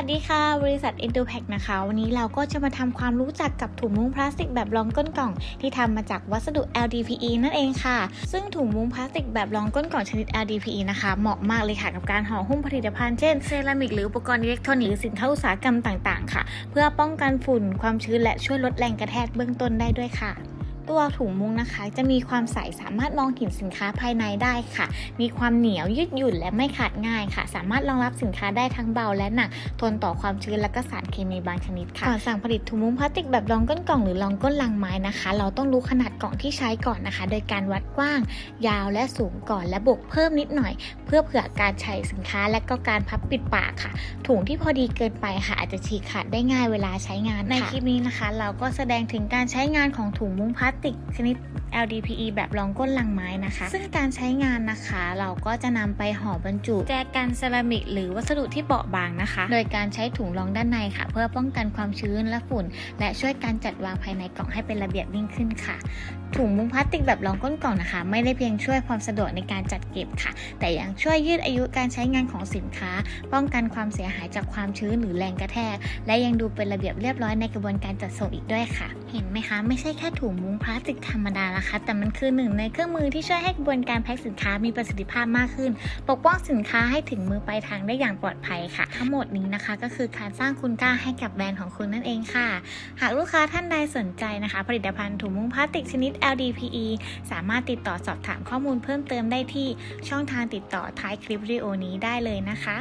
ัสดีค่ะ บริษัท e n d o p a c นะคะ วันนี้เราก็จะมาทำความรู้จักกับถุงมุ้งพลาสติกแบบรองก้นกล่อง ที่ทำมาจากวัสดุ LDPE นั่นเองค่ะ ซึ่งถุงมุ้งพลาสติกแบบรองก้นกล่องชนิด LDPE นะคะ เหมาะมากเลยค่ะกับการห่อหุ้มผลิตภัณฑ์เช่นเซรามิกหรืออุปกรณ์อิเล็กทรอนิกส์หรือสินค้าอุตสาหกรรมต่างๆ ค่ะ เพื่อป้องกันฝุ่นความชื้นและช่วยลดแรงกระแทกเบื้องต้นได้ด้วยค่ะ ตัวถุงมุ้งนะคะ จะมีความใสสามารถมองเห็นสินค้าภายในได้ค่ะ มีความเหนียวยืดหยุ่นและไม่ขาดง่ายค่ะ สามารถรองรับสินค้าได้ทั้งเบาและหนัก ทนต่อความชื้นและก็สารเคมีบางชนิดค่ะก่อนสั่งผลิตถุงมุ้งพลาสติกแบบรองก้นกล่องหรือรองก้นลังไม้นะคะ เราต้องรู้ขนาดกล่องที่ใช้ก่อนนะคะ โดยการวัดกว้าง ยาวและสูงก่อนและบวกเพิ่มนิดหน่อย เพื่อเผื่อการใช้สินค้าและก็การพับปิดปากค่ะ ถุงที่พอดีเกินไปค่ะ อาจจะฉีกขาดได้ง่ายเวลาใช้งานในคลิปนี้นะคะ เราก็แสดงถึงการใช้งานของถุงมุ้งพลาสติกชนิด LDPE แบบรองก้นลังไม้นะคะ ซึ่งการใช้งานนะคะ เราก็จะนำไปห่อบรรจุ แจกันเซรามิกหรือวัสดุที่เปราะบางนะคะ โดยการใช้ถุงรองด้านในค่ะ เพื่อป้องกันความชื้นและฝุ่น และช่วยการจัดวางภายในกล่องให้เป็นระเบียบยิ่งขึ้นค่ะ ถุงมุ้งพลาสติกแบบรองก้นกล่องนะคะ ไม่ได้เพียงช่วยความสะดวกในการจัดเก็บค่ะ แต่ยังช่วยยืดอายุการใช้งานของสินค้า ป้องกันความเสียหายจากความชื้นหรือแรงกระแทก และยังดูเป็นระเบียบเรียบร้อยในกระบวนการจัดส่งอีกด้วยค่ะ เห็นไหมคะ ไม่ใช่แค่ถุงมุ้งพลาสติกธรรมดานะคะ แต่มันคือหนึ่งในเครื่องมือที่ช่วยให้กระบวนการแพ็คสินค้ามีประสิทธิภาพมากขึ้น ปกป้องสินค้าให้ถึงมือปลายทางได้อย่างปลอดภัยค่ะ ทั้งหมดนี้นะคะก็คือการสร้างคุณค่าให้กับแบรนด์ของคุณนั่นเองค่ะ หากลูกค้าท่านใดสนใจนะคะ ผลิตภัณฑ์ถุงมุ้งพลาสติกชนิด LDPE สามารถติดต่อสอบถามข้อมูลเพิ่มเติมได้ที่ช่องทางติดต่อท้ายคลิปวิดีโอนี้ได้เลยนะคะ